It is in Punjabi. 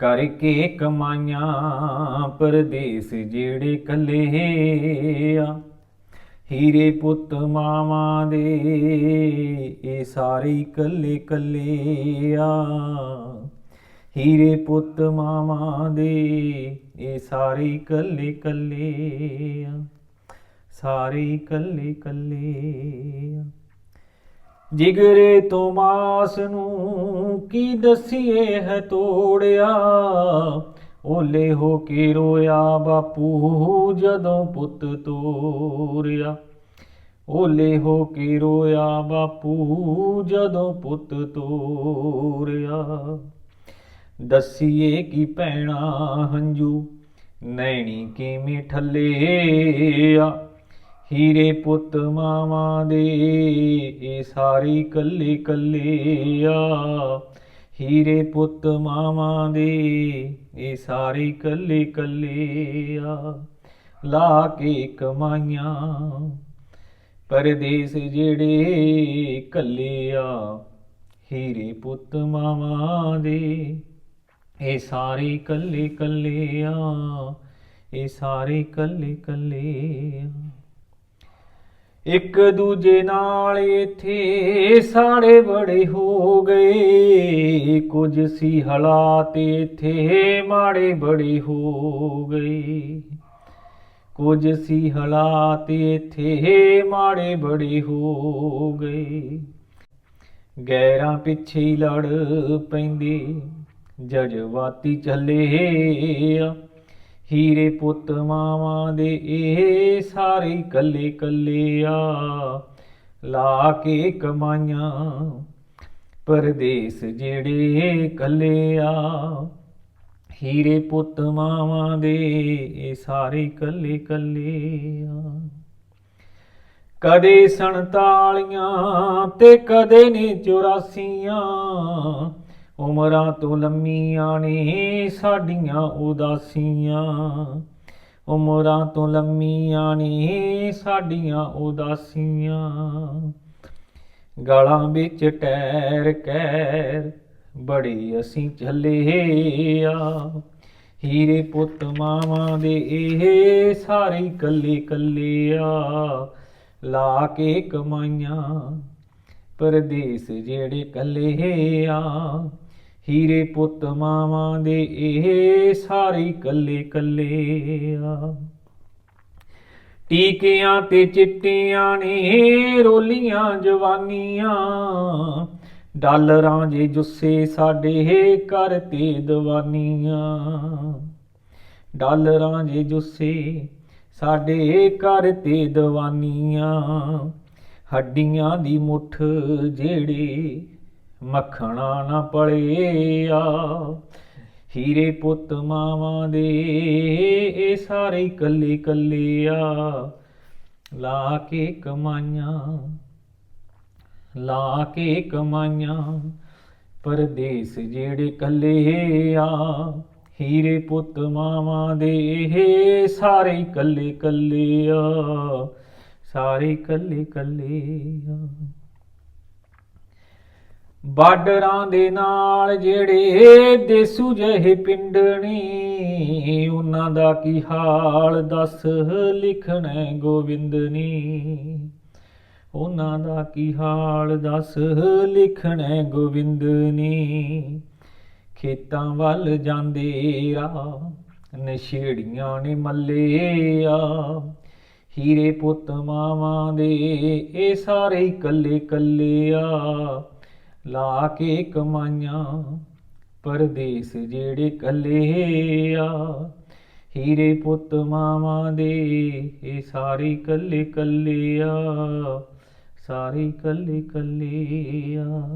ਕਰਕੇ ਕਮਾਈਆਂ ਪਰਦੇਸ ਜਿਹੜੇ ਕੱਲੇ ਆ। ਹੀਰੇ ਪੁੱਤ ਮਾਵਾਂ ਦੇ, ਇਹ ਸਾਰੇ ਹੀ ਕੱਲੇ ਕੱਲੇ ਆ। ਹੀਰੇ ਪੁੱਤ ਮਾਵਾਂ ਦੇ, ਇਹ ਸਾਰੇ ਹੀ ਕੱਲੇ ਕੱਲੇ ਆ। ਸਾਰੇ ਹੀ ਕੱਲੇ ਕੱਲੇ ਜਿਗਰੇ ਤੋਂ ਮਾਸ ਨੂੰ ਕੀ ਦਸੀਏ ਹੈ ਤੋੜਿਆ? ਓਲੇ ਹੋ ਕੇ ਰੋਇਆ ਬਾਪੂ ਜਦੋਂ ਪੁੱਤ ਤੋਰਿਆ। ਓਲੇ ਹੋ ਕੇ ਰੋਇਆ ਬਾਪੂ ਜਦੋਂ ਪੁੱਤ ਤੋਰਿਆ। ਦਸੀਏ ਕੀ ਪੈਣਾ ਹੰਝੂ, ਨੈਣੀ ਕਿਵੇਂ ਠੱਲੇ ਆ? ਹੀਰੇ ਪੁੱਤ ਮਾਵਾਂ ਦੇ, ਇਹ ਸਾਰੀ ਕੱਲੇ ਕੱਲੇ ਆ। ਹੀਰੇ ਪੁੱਤ ਮਾਵਾਂ ਦੇ, ਇਹ ਸਾਰੀ ਕੱਲੇ ਕੱਲੇ ਆ। ਲਾ ਕੇ ਕਮਾਈਆਂ ਪਰਦੇਸ ਜਿਹੜੇ ਕੱਲੇ ਆ। ਹੀਰੇ ਪੁੱਤ ਮਾਵਾਂ ਦੇ, ਇਹ ਸਾਰੇ ਕੱਲੇ ਕੱਲੇ ਆ। ਇਹ ਸਾਰੇ ਕੱਲੇ ਕੱਲੇ ਆ। ਇੱਕ ਦੂਜੇ ਨਾਲ ਇੱਥੇ ਸਾਰੇ ਬੜੇ ਹੋ ਗਏ। ਕੁਝ ਸੀ ਹਾਲਾਤ ਇੱਥੇ ਮਾੜੇ ਬੜੇ ਹੋ ਗਏ। ਕੁਝ ਸੀ ਹਾਲਾਤ ਇੱਥੇ ਮਾੜੇ ਬੜੇ ਹੋ ਗਏ। ਗੈਰਾਂ ਪਿੱਛੇ ਹੀ ਲੜ ਪੈਂਦੇ, ਜਜ਼ਬਾਤੀ ਚੱਲੇ ਆ। ਹੀਰੇ ਪੁੱਤ ਮਾਵਾਂ ਦੇ ਇਹ ਸਾਰੇ ਕੱਲੇ ਕੱਲੇ ਆ। ਲਾ ਕੇ ਕਮਾਈਆਂ ਪਰਦੇਸ ਜਿਹੜੇ ਕੱਲੇ ਆ। ਹੀਰੇ ਪੁੱਤ ਮਾਵਾਂ ਦੇ ਇਹ ਸਾਰੇ ਕੱਲੇ ਕੱਲੇ ਆ। ਕਦੇ 47 ਤੇ ਕਦੇ ਨੇ 84 ਉਮਰਾਂ ਤੋਂ ਲੰਮੀਆਂ ਨੇ ਸਾਡੀਆਂ ਉਦਾਸੀਆਂ। ਉਮਰਾਂ ਤੋਂ ਲੰਮੀਆਂ ਨੇ ਸਾਡੀਆਂ ਉਦਾਸੀਆਂ। ਗਾਲਾਂ ਵਿੱਚ ਟੈਰ ਕੈਰ ਬੜੀ ਅਸੀਂ ਝੱਲੇ ਆ। ਹੀਰੇ ਪੁੱਤ ਮਾਵਾਂ ਦੇ ਇਹ ਸਾਰੇ ਕੱਲੇ ਕੱਲੇ ਆ। ਲਾ ਕੇ ਕਮਾਈਆਂ ਪਰਦੇਸ ਜਿਹੜੇ ਕੱਲੇ ਆ। ਹੀਰੇ ਪੁੱਤ ਮਾਵਾਂ ਦੇ ਇਹ ਸਾਰੇ ਕੱਲੇ ਕੱਲੇ ਆ। ਟੀਕਿਆਂ ਤੇ ਚਿੱਟੀਆਂ ਨੇ ਰੋਲੀਆਂ ਜਵਾਨੀਆਂ। ਡਾਲਰਾਂ ਜੇ ਜੁੱਸੇ ਸਾਡੇ ਘਰ ਤੇ ਦਵਾਨੀਆਂ। ਡਾਲਰਾਂ ਜੇ ਜੁੱਸੇ ਸਾਡੇ ਘਰ ਤੇ ਦਵਾਨੀਆਂ। ਹੱਡੀਆਂ ਦੀ ਮੁੱਠ ਜਿਹੜੇ ਮੱਖਣਾ ਨਾ ਪਲੇ ਆ। ਹੀਰੇ ਪੁੱਤ ਮਾਵਾਂ ਦੇ, ਇਹ ਸਾਰੇ ਕੱਲੇ ਕੱਲੇ ਆ। ਲਾ ਕੇ ਕਮਾਈਆਂ, ਲਾ ਕੇ ਕਮਾਈਆਂ, ਪਰਦੇਸ ਜਿਹੜੇ ਕੱਲੇ ਆ। ਹੀਰੇ ਪੁੱਤ ਮਾਵਾਂ ਦੇ, ਇਹ ਸਾਰੇ ਕੱਲੇ ਕੱਲੇ ਆ। ਸਾਰੇ ਕੱਲੇ ਕੱਲੇ ਆ। ਬਾਰਡਰਾਂ ਦੇ ਨਾਲ ਜਿਹੜੇ ਦੇਸੂ ਜਿਹੇ ਪਿੰਡ ਨੇ, ਉਹਨਾਂ ਦਾ ਕੀ ਹਾਲ ਦੱਸ ਲਿਖਣ ਗੋਬਿੰਦ ਉਹਨਾਂ ਦਾ ਕੀ ਹਾਲ ਦੱਸ ਲਿਖਣ ਗੋਬਿੰਦ ਖੇਤਾਂ ਵੱਲ ਜਾਂਦੇ ਰਾਹ ਨਸ਼ੇੜੀਆਂ ਨੇ ਮੱਲੇ ਆ। ਹੀਰੇ ਪੁੱਤ ਮਾਵਾਂ ਦੇ, ਇਹ ਸਾਰੇ ਇਕੱਲੇ ਕੱਲੇ ਕੱਲੇ ਆ। ਲਾ ਕੇ ਕਮਾਈਆਂ, ਪਰਦੇਸ ਜਿਹੜੇ ਕੱਲੇ ਆ। ਹੀਰੇ ਪੁੱਤ ਮਾਵਾਂ ਦੇ, ਇਹ ਸਾਰੇ ਕੱਲੇ ਕੱਲੇ ਆ, ਸਾਰੇ ਕੱਲੇ ਕੱਲੇ ਆ।